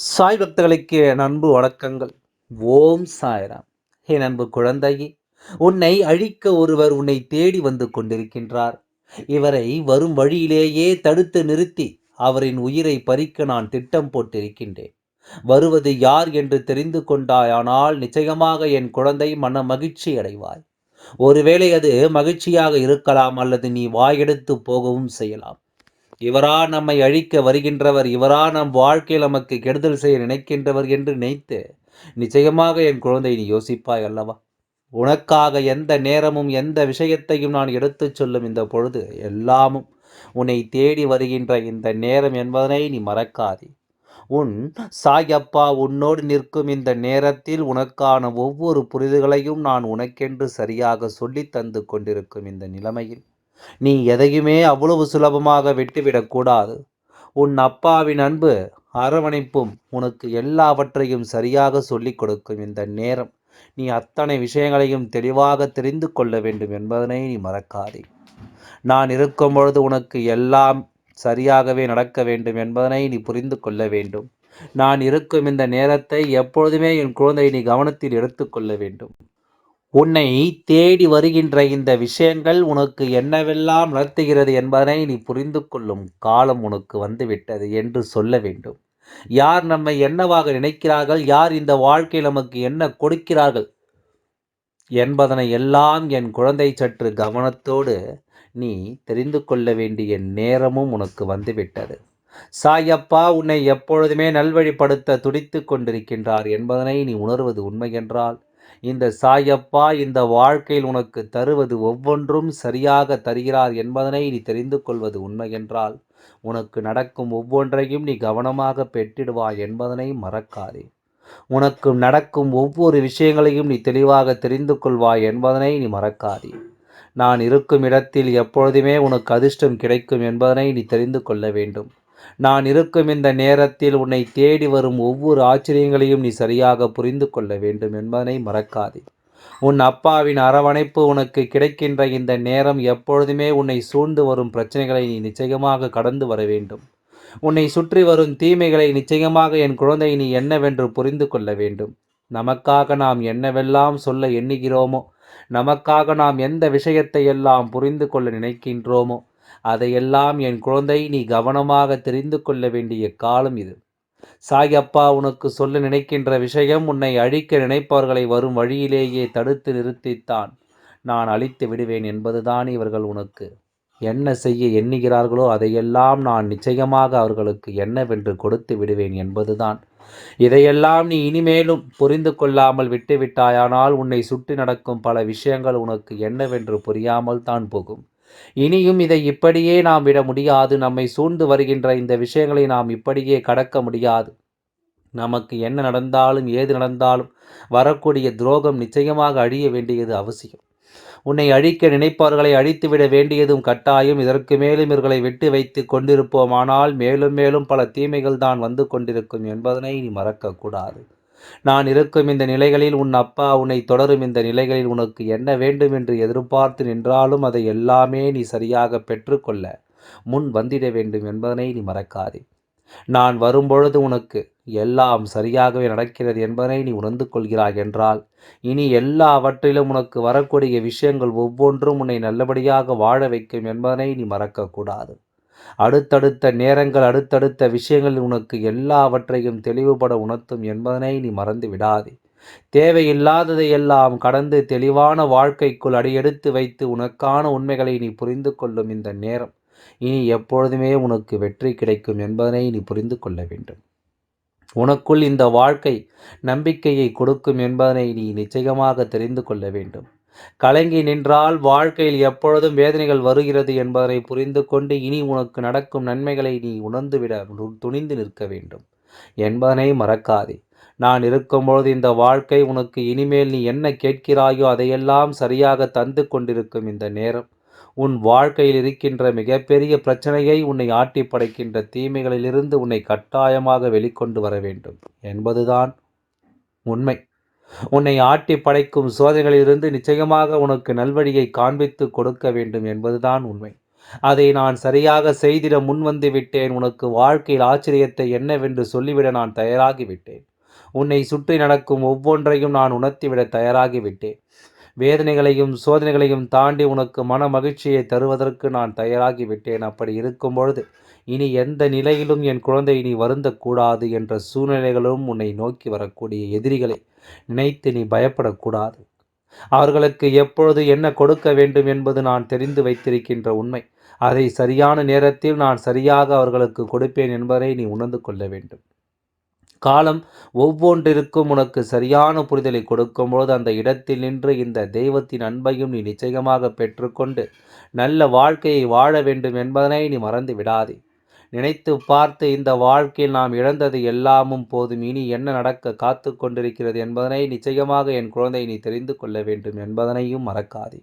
சாய் பக்தர்களுக்கு என் அன்பு வணக்கங்கள். ஓம் சாய்ராம். என் அன்பு குழந்தையே உன்னை அழிக்க ஒருவர் உன்னை தேடி வந்து கொண்டிருக்கின்றார். இவரை வரும் வழியிலேயே தடுத்து நிறுத்தி அவரின் உயிரை பறிக்க நான் திட்டம் போட்டிருக்கின்றேன். வருவது யார் என்று தெரிந்து கொண்டாயானால் நிச்சயமாக என் குழந்தை மன மகிழ்ச்சி அடைவாய். ஒருவேளை அது மகிழ்ச்சியாக இருக்கலாம் அல்லது நீ வாயெடுத்து போகவும் செய்யலாம். இவரா நம்மை அழிக்க வருகின்றவர் இவரா நம் வாழ்க்கையில் நமக்கு கெடுதல் செய்ய நினைக்கின்றவர் என்று நினைத்து நிச்சயமாக என் குழந்தை நீ யோசிப்பாய் அல்லவா? உனக்காக எந்த நேரமும் எந்த விஷயத்தையும் நான் எடுத்துச் சொல்லும் இந்த பொழுது எல்லாமும் உன்னை தேடி வருகின்ற இந்த நேரம் என்பதனை நீ மறக்காதே. உன் சாயப்பா உன்னோடு நிற்கும் இந்த நேரத்தில் உனக்கான ஒவ்வொரு புரிதல்களையும் நான் உனக்கென்று சரியாக சொல்லி தந்து கொண்டிருக்கும் இந்த நிலைமையில் நீ எதையுமே அவ்வளவு சுலபமாக விட்டுவிடக்கூடாது உன் அப்பாவின் அன்பு அரவணைப்பும் உனக்கு எல்லாவற்றையும் சரியாக சொல்லிக் கொடுக்கும் இந்த நேரம். நீ அத்தனை விஷயங்களையும் தெளிவாக தெரிந்து கொள்ள வேண்டும் என்பதனை நீ மறக்காதே. நான் இருக்கும் பொழுது உனக்கு எல்லாம் சரியாகவே நடக்க வேண்டும் என்பதனை நீ புரிந்து கொள்ள வேண்டும். நான் இருக்கும் இந்த நேரத்தை எப்பொழுதுமே என் குழந்தை நீ கவனத்தில் எடுத்துக்கொள்ள வேண்டும். உன்னை தேடி வருகின்ற இந்த விஷயங்கள் உனக்கு என்னவெல்லாம் நடத்துகிறது என்பதனை நீ புரிந்து கொள்ளும் காலம் உனக்கு வந்துவிட்டது என்று சொல்ல வேண்டும். யார் நம்மை என்னவாக நினைக்கிறார்கள்? யார் இந்த வாழ்க்கையில் நமக்கு என்ன கொடுக்கிறார்கள்? என்பதனை எல்லாம் என் குழந்தை சற்று கவனத்தோடு நீ தெரிந்து கொள்ள வேண்டிய நேரமும் உனக்கு வந்துவிட்டது. சாயப்பா உன்னை எப்பொழுதுமே நல்வழிப்படுத்த துடித்து கொண்டிருக்கின்றார் என்பதனை நீ உணர்வது உண்மை என்றால் இந்த சாயப்பா இந்த வாழ்க்கையில் உனக்கு தருவது ஒவ்வொன்றும் சரியாக தருகிறார் என்பதனை நீ தெரிந்து கொள்வது உண்மை என்றால் உனக்கு நடக்கும் ஒவ்வொன்றையும் நீ கவனமாக பெற்றிடுவாய் என்பதனை மறக்காதே. உனக்கு நடக்கும் ஒவ்வொரு விஷயங்களையும் நீ தெளிவாக தெரிந்து கொள்வாய் என்பதனை நீ மறக்காதே. நான் இருக்கும் இடத்தில் எப்பொழுதுமே உனக்கு அதிர்ஷ்டம் கிடைக்கும் என்பதனை நீ தெரிந்து கொள்ள வேண்டும். நான் இருக்கும் இந்த நேரத்தில் உன்னை தேடி வரும் ஒவ்வொரு ஆச்சரியங்களையும் நீ சரியாக புரிந்து கொள்ள வேண்டும் என்பதனை மறக்காதே. உன் அப்பாவின் அரவணைப்பு உனக்கு கிடைக்கின்ற இந்த நேரம் எப்பொழுதுமே உன்னை சூழ்ந்து வரும் பிரச்சனைகளை நீ நிச்சயமாக கடந்து வர வேண்டும். உன்னை சுற்றி வரும் தீமைகளை நிச்சயமாக என் குழந்தை நீ என்னவென்று புரிந்து கொள்ள வேண்டும். நமக்காக நாம் என்னவெல்லாம் சொல்ல எண்ணுகிறோமோ நமக்காக நாம் எந்த விஷயத்தை எல்லாம் புரிந்து கொள்ள நினைக்கின்றோமோ அதையெல்லாம் என் குழந்தை நீ கவனமாக தெரிந்து கொள்ள வேண்டிய காலம் இது. சாயப்பா உனக்கு சொல்ல நினைக்கின்ற விஷயம் உன்னை அழிக்க நினைப்பவர்களை வரும் வழியிலேயே தடுத்து நிறுத்தித்தான். நான் அழித்து விடுவேன் என்பதுதான் இவர்கள் உனக்கு. என்ன செய்ய எண்ணுகிறார்களோ அதையெல்லாம் நான் நிச்சயமாக அவர்களுக்கு என்னவென்று கொடுத்து விடுவேன் என்பதுதான். இதையெல்லாம் நீ இனிமேலும் புரிந்து கொள்ளாமல் விட்டுவிட்டாயானால் உன்னை சுற்றி நடக்கும் பல விஷயங்கள் உனக்கு என்னவென்று புரியாமல் தான் போகும். இனியும் இதை இப்படியே நாம் விட முடியாது. நம்மை சூழ்ந்து வருகின்ற இந்த விஷயங்களை நாம் இப்படியே கடக்க முடியாது. நமக்கு என்ன நடந்தாலும் ஏது நடந்தாலும் வரக்கூடிய துரோகம் நிச்சயமாக அழிய வேண்டியது அவசியம். உன்னை அழிக்க நினைப்பவர்களை அழித்துவிட வேண்டியதும் கட்டாயம். இதற்கு மேலும் இவர்களை விட்டு வைத்து கொண்டிருப்போமானால் மேலும் மேலும் பல தீமைகள் தான் வந்து கொண்டிருக்கும் என்பதனை நீ மறக்கக்கூடாது நான் இருக்கும் இந்த நிலைகளில் உன் அப்பா உன்னை தொடரும் இந்த நிலைகளில் உனக்கு என்ன வேண்டும் என்று எதிர்பார்த்து நின்றாலும் அதை எல்லாமே நீ சரியாக பெற்றுக்கொள்ள முன் வந்திட வேண்டும் என்பதனை நீ மறக்காதே. நான் வரும்பொழுது உனக்கு எல்லாம் சரியாகவே நடக்கிறது என்பதனை நீ உணர்ந்து கொள்கிறாய் என்றால் இனி எல்லாவற்றிலும் உனக்கு வரக்கூடிய விஷயங்கள் ஒவ்வொன்றும் உன்னை நல்லபடியாக வாழ வைக்கும் என்பதனை நீ மறக்கக்கூடாது. அடுத்தடுத்த நேரங்கள் அடுத்தடுத்த விஷயங்கள் உனக்கு எல்லாவற்றையும் தெளிவுபட உணர்த்தும் என்பதனை நீ மறந்து விடாதே. தேவையில்லாததை எல்லாம் கடந்து தெளிவான வாழ்க்கைக்குள் அடியெடுத்து வைத்து உனக்கான உண்மைகளை நீ புரிந்து கொள்ளும் இந்த நேரம். இனி எப்பொழுதுமே உனக்கு வெற்றி கிடைக்கும் என்பதனை நீ புரிந்து கொள்ள வேண்டும். உனக்குள் இந்த வாழ்க்கை நம்பிக்கையை கொடுக்கும் என்பதனை நீ நிச்சயமாக தெரிந்து கொள்ள வேண்டும். கலங்கி நின்றால் வாழ்க்கையில் எப்பொழுதும் வேதனைகள் வருகிறது என்பதனை புரிந்து கொண்டு இனி உனக்கு நடக்கும் நன்மைகளை நீ உணர்ந்துவிட துணிந்து நிற்க வேண்டும். என்பதனை மறக்காதே. நான் இருக்கும்பொழுது இந்த வாழ்க்கை உனக்கு இனிமேல் நீ என்ன கேட்கிறாயோ அதையெல்லாம் சரியாக தந்து கொண்டிருக்கும் இந்த நேரம். உன் வாழ்க்கையில் இருக்கின்ற மிகப்பெரிய பிரச்சனையை உன்னை ஆட்டி படைக்கின்ற தீமைகளிலிருந்து உன்னை கட்டாயமாக வெளிக்கொண்டு வர வேண்டும். என்பதுதான் உண்மை. உன்னை ஆட்டி படைக்கும் சோதனைகளிலிருந்து நிச்சயமாக உனக்கு நல்வழியை காண்பித்து கொடுக்க வேண்டும் என்பதுதான் உண்மை. அதை நான் சரியாக செய்திட முன்வந்து விட்டேன். உனக்கு வாழ்க்கையில் ஆச்சரியத்தை என்னவென்று சொல்லிவிட நான் தயாராகிவிட்டேன் உன்னை சுற்றி நடக்கும் ஒவ்வொன்றையும் நான் உணர்த்திவிட தயாராகிவிட்டேன் வேதனைகளையும் சோதனைகளையும் தாண்டி உனக்கு மன மகிழ்ச்சியை தருவதற்கு நான் தயாராகிவிட்டேன் அப்படி இருக்கும் பொழுது இனி எந்த நிலையிலும் என் குழந்தை இனி வருந்தக்கூடாது என்ற சூழ்நிலைகளும் உன்னை நோக்கி வரக்கூடிய எதிரிகளை நினைத்து நீ பயப்படக்கூடாது. அவர்களுக்கு எப்பொழுது என்ன கொடுக்க வேண்டும் என்பது நான் தெரிந்து வைத்திருக்கின்ற உண்மை. அதை சரியான நேரத்தில் நான் சரியாக அவர்களுக்கு கொடுப்பேன் என்பதை நீ உணர்ந்து கொள்ள வேண்டும். காலம் ஒவ்வொன்றிற்கும் உனக்கு சரியான புரிதலை கொடுக்கும்போது அந்த இடத்தில் நின்று இந்த தெய்வத்தின் அன்பையும் நீ நிச்சயமாக பெற்றுக்கொண்டு நல்ல வாழ்க்கையை வாழ வேண்டும் என்பதனை நீ மறந்து விடாதே நினைத்து பார்த்து இந்த வாழ்க்கையில் நாம் இழந்தது எல்லாமும் போதும். இனி என்ன நடக்க காத்து கொண்டிருக்கிறது என்பதனை நிச்சயமாக என் குழந்தை நீ தெரிந்து கொள்ள வேண்டும் என்பதனையும் மறக்காதே.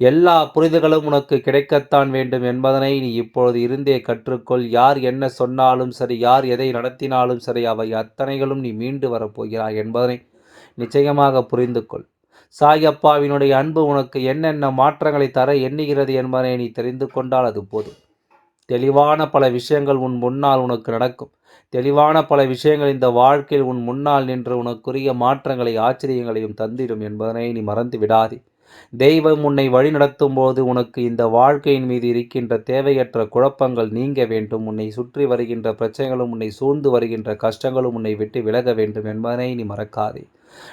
எல்லா புரிதல்களும் உனக்கு கிடைக்கத்தான் வேண்டும் என்பதனை நீ இப்பொழுது இருந்தே கற்றுக்கொள். யார் என்ன சொன்னாலும் சரி யார் எதை நடத்தினாலும் சரி அவை அத்தனைகளும் நீ மீண்டு வரப்போகிறாய் என்பதனை நிச்சயமாக புரிந்து கொள் சாயப்பாவினுடைய அன்பு உனக்கு என்னென்ன மாற்றங்களை தர எண்ணுகிறது என்பதனை நீ தெரிந்து கொண்டால் அது போதும். தெளிவான பல விஷயங்கள் உன் முன்னால் உனக்கு நடக்கும். தெளிவான பல விஷயங்கள் இந்த வாழ்க்கையில் உன் முன்னால் நின்று உனக்குரிய மாற்றங்களை ஆச்சரியங்களையும் தந்திடும் என்பதனை நீ மறந்து விடாதே. தெய்வம் உன்னை வழிநடத்தும் போது உனக்கு இந்த வாழ்க்கையின் மீது இருக்கின்ற தேவையற்ற குழப்பங்கள் நீங்க வேண்டும். உன்னை சுற்றி வருகின்ற பிரச்சனைகளும் உன்னை சூழ்ந்து வருகின்ற கஷ்டங்களும் உன்னை விட்டு விலக வேண்டும் என்பதனை நீ மறக்காதே.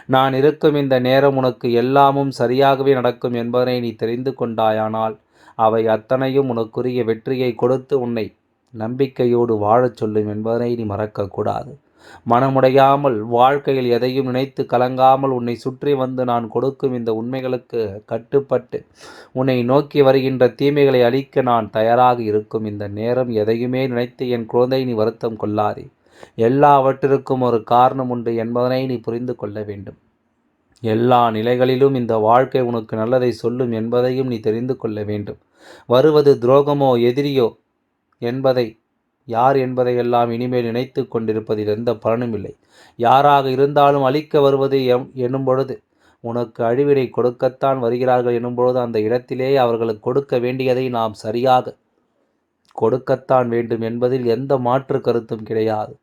நான் இருக்கும் இந்த நேரம் உனக்கு எல்லாமும் சரியாகவே நடக்கும் என்பதனை நீ தெரிந்து கொண்டாயானால் அவை அத்தனையும் உனக்குரிய வெற்றியை கொடுத்து உன்னை நம்பிக்கையோடு வாழச் சொல்லும் என்பதனை நீ மறக்கக்கூடாது. மனமுடையாமல் வாழ்க்கையில் எதையும் நினைத்து கலங்காமல் உன்னை சுற்றி வந்து நான் கொடுக்கும் இந்த உண்மைகளுக்கு கட்டுப்பட்டு உன்னை நோக்கி வருகின்ற தீமைகளை அழிக்க நான் தயாராக இருக்கும் இந்த நேரம் எதையுமே நினைத்து என் குழந்தை நீ வருத்தம் கொள்ளாதே. எல்லாவற்றிற்கும் ஒரு காரணம் உண்டு என்பதனை நீ புரிந்து கொள்ள வேண்டும். எல்லா நிலைகளிலும் இந்த வாழ்க்கை உனக்கு நல்லதை சொல்லும் என்பதையும் நீ தெரிந்து கொள்ள வேண்டும். வருவது துரோகமோ எதிரியோ என்பதை யார் என்பதையெல்லாம் இனிமேல் நினைத்து கொண்டிருப்பதில் எந்த பலனும் இல்லை. யாராக இருந்தாலும் அழிக்க வருவது எம் எனும் பொழுது உனக்கு அழிவினை கொடுக்கத்தான் வருகிறார்கள் எனும்பொழுது அந்த இடத்திலே அவர்களுக்கு கொடுக்க வேண்டியதை நாம் சரியாக கொடுக்கத்தான் வேண்டும் என்பதில் எந்த மாற்று கருத்தும் கிடையாது.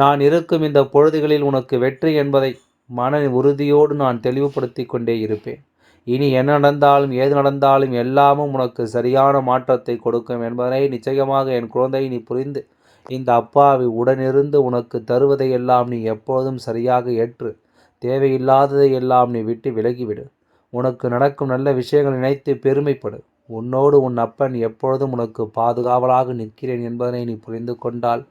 நான் இருக்கும் இந்த பொழுதுகளில் உனக்கு வெற்றி என்பதை மன உறுதியோடு நான் தெளிவுபடுத்தி கொண்டே இருப்பேன். இனி என்ன நடந்தாலும் ஏது நடந்தாலும் எல்லாமும் உனக்கு சரியான மாற்றத்தை கொடுக்கும் என்பதனை நிச்சயமாக என் குழந்தை நீ புரிந்து இந்த அப்பாவை உடனிருந்து உனக்கு தருவதை எல்லாம் நீ எப்பொழுதும் சரியாக ஏற்று தேவையில்லாததை எல்லாம் நீ விட்டு விலகிவிடு. உனக்கு நடக்கும் நல்ல விஷயங்கள் நினைத்து பெருமைப்படு. உன்னோடு உன் அப்பன் எப்பொழுதும் உனக்கு பாதுகாவலாக நிற்கிறேன் என்பதனை நீ புரிந்து கொண்டால்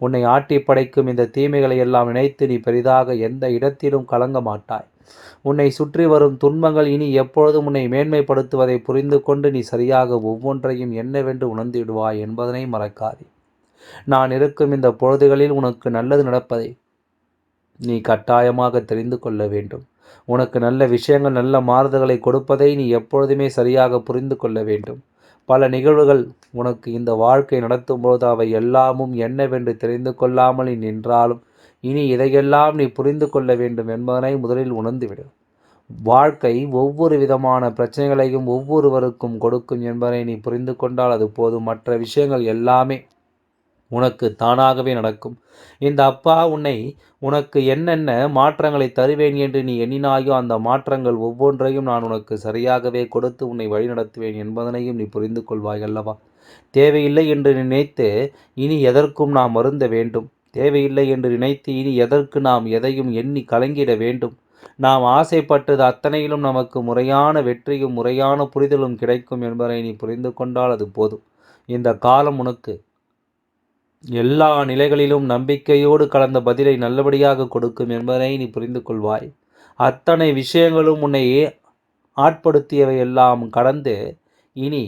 உன்னை ஆட்டி படைக்கும் இந்த தீமைகளை எல்லாம் நினைத்து நீ பெரிதாக எந்த இடத்திலும் கலங்க மாட்டாய் உன்னை சுற்றி வரும் துன்பங்கள் இனி எப்பொழுதும் உன்னை மேன்மைப்படுத்துவதை புரிந்து கொண்டு நீ சரியாக ஒவ்வொன்றையும் என்னவென்று உணர்ந்துவிடுவாய் என்பதனை மறக்காதே. நான் இருக்கும் இந்த பொழுதுகளில் உனக்கு நல்லது நடப்பதை நீ கட்டாயமாக தெரிந்து கொள்ள வேண்டும். உனக்கு நல்ல விஷயங்கள் நல்ல மாறுதல்களை கொடுப்பதை நீ எப்பொழுதுமே சரியாக புரிந்து கொள்ள வேண்டும். பல நிகழ்வுகள் உனக்கு இந்த வாழ்க்கை நடத்தும் போது அவை எல்லாமும் என்னவென்று தெரிந்து கொள்ளாமல் நீ நின்றாலும் இனி இதையெல்லாம் நீ புரிந்து கொள்ள வேண்டும் என்பதனை முதலில் உணர்ந்துவிடு. வாழ்க்கை ஒவ்வொரு விதமான பிரச்சனைகளையும் ஒவ்வொருவருக்கும் கொடுக்கும் என்பதை நீ புரிந்து கொண்டால் அது போதும். மற்ற விஷயங்கள் எல்லாமே உனக்கு தானாகவே நடக்கும். இந்த அப்பா உன்னை உனக்கு என்னென்ன மாற்றங்களை தருவேன் என்று நீ எண்ணினாயோ அந்த மாற்றங்கள் ஒவ்வொன்றையும் நான் உனக்கு சரியாகவே கொடுத்து உன்னை வழிநடத்துவேன் என்பதனையும் நீ புரிந்து கொள்வாய் அல்லவா? தேவையில்லை என்று நினைத்து இனி எதற்கும் நாம் வருந்த வேண்டும். தேவையில்லை என்று நினைத்து இனி எதற்கு நாம் எதையும் எண்ணி கலங்கிட வேண்டும். நாம் ஆசைப்பட்டது அத்தனையிலும் நமக்கு முறையான வெற்றியும் முறையான புரிதலும் கிடைக்கும் என்பதை நீ புரிந்து கொண்டால் அது போதும். இந்த காலம் உனக்கு எல்லா நிலைகளிலும் நம்பிக்கையோடு கலந்த பதிலை நல்லபடியாக கொடுக்கும் என்பதை நீ புரிந்து கொள்வாய். அத்தனை விஷயங்களும் உன்னை ஆட்படுத்தியவை எல்லாம் கடந்து இனி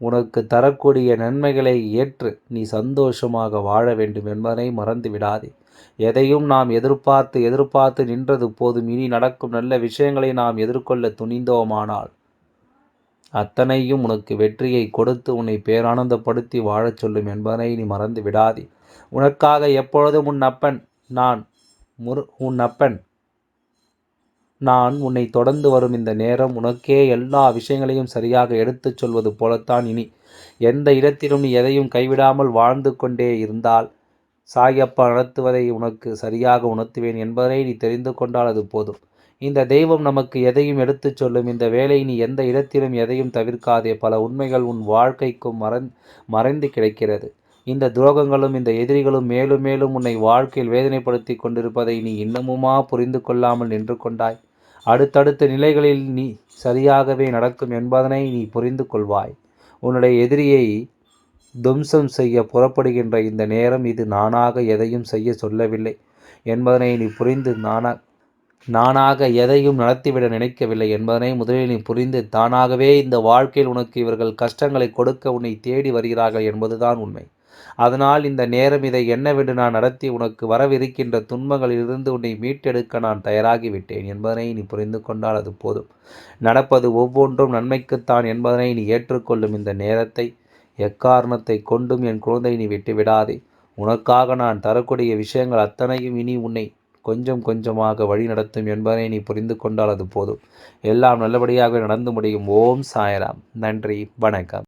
உனக்கு தரக்கூடிய நன்மைகளை ஏற்று நீ சந்தோஷமாக வாழ வேண்டும் என்பதனை மறந்து விடாதே. எதையும் நாம் எதிர்பார்த்து எதிர்பார்த்து நின்றது போதும். இனி நடக்கும் நல்ல விஷயங்களை நாம் எதிர்கொள்ள துணிந்தோமானால் அத்தனையும் உனக்கு வெற்றியை கொடுத்து உன்னை பேரானந்தப்படுத்தி வாழச் சொல்லும் என்பதனை நீ மறந்து விடாதே. உனக்காக எப்பொழுதும் உன் அப்பன் நான் முரு உன் அப்பன் நான் உன்னை தொடர்ந்து வரும் இந்த நேரம் உனக்கே எல்லா விஷயங்களையும் சரியாக எடுத்துச் சொல்வது போலத்தான் இனி. எந்த இடத்திலும் நீ எதையும் கைவிடாமல் வாழ்ந்து கொண்டே இருந்தால் சாயப்பா நடத்துவதை உனக்கு சரியாக உணர்த்துவேன் என்பதை நீ தெரிந்து கொண்டால் அது போதும். இந்த தெய்வம் நமக்கு எதையும் எடுத்துச் சொல்லும். இந்த வேலை நீ எந்த இடத்திலும் எதையும் தவிர்க்காதே. பல உண்மைகள் உன் வாழ்க்கைக்கும் மறந் மறைந்து கிடைக்கிறது. இந்த துரோகங்களும் இந்த எதிரிகளும் மேலும் மேலும் உன்னை வாழ்க்கையில் வேதனைப்படுத்தி கொண்டிருப்பதை நீ இன்னமுமா புரிந்து கொள்ளாமல் நின்று கொண்டாய்? அடுத்தடுத்த நிலைகளில் நீ சரியாகவே நடக்கும் என்பதனை நீ புரிந்து கொள்வாய். உன்னுடைய எதிரியை தும்சம் செய்ய புறப்படுகின்ற இந்த நேரம் இது நானாக எதையும் செய்ய சொல்லவில்லை என்பதனை நீ புரிந்து நானா நானாக எதையும் நடத்திவிட நினைக்கவில்லை என்பதனை முதலில் நீ புரிந்து தானாகவே இந்த வாழ்க்கையில் உனக்கு இவர்கள் கஷ்டங்களை கொடுக்க உன்னை தேடி வருகிறார்கள் என்பதுதான் உண்மை. அதனால் இந்த நேரம் இதை என்னவென்று நான் நடத்தி உனக்கு வரவிருக்கின்ற துன்பங்களிலிருந்து உன்னை மீட்டெடுக்க நான் தயாராகிவிட்டேன் என்பதனை நீ புரிந்து கொண்டால் அது போதும். நடப்பது ஒவ்வொன்றும் நன்மைக்குத்தான் என்பதனை நீ ஏற்றுக்கொள்ளும் இந்த நேரத்தை எக்காரணத்தை கொண்டும் என் குழந்தை நீ விட்டு விடாதே உனக்காக நான் தரக்கூடிய விஷயங்கள் அத்தனையும் இனி உன்னை கொஞ்சம் கொஞ்சமாக வழி நடத்தும் என்பதை நீ புரிந்து கொண்டால் அது போதும். எல்லாம் நல்லபடியாக நடந்து முடியும். ஓம் சாயராம். நன்றி. வணக்கம்.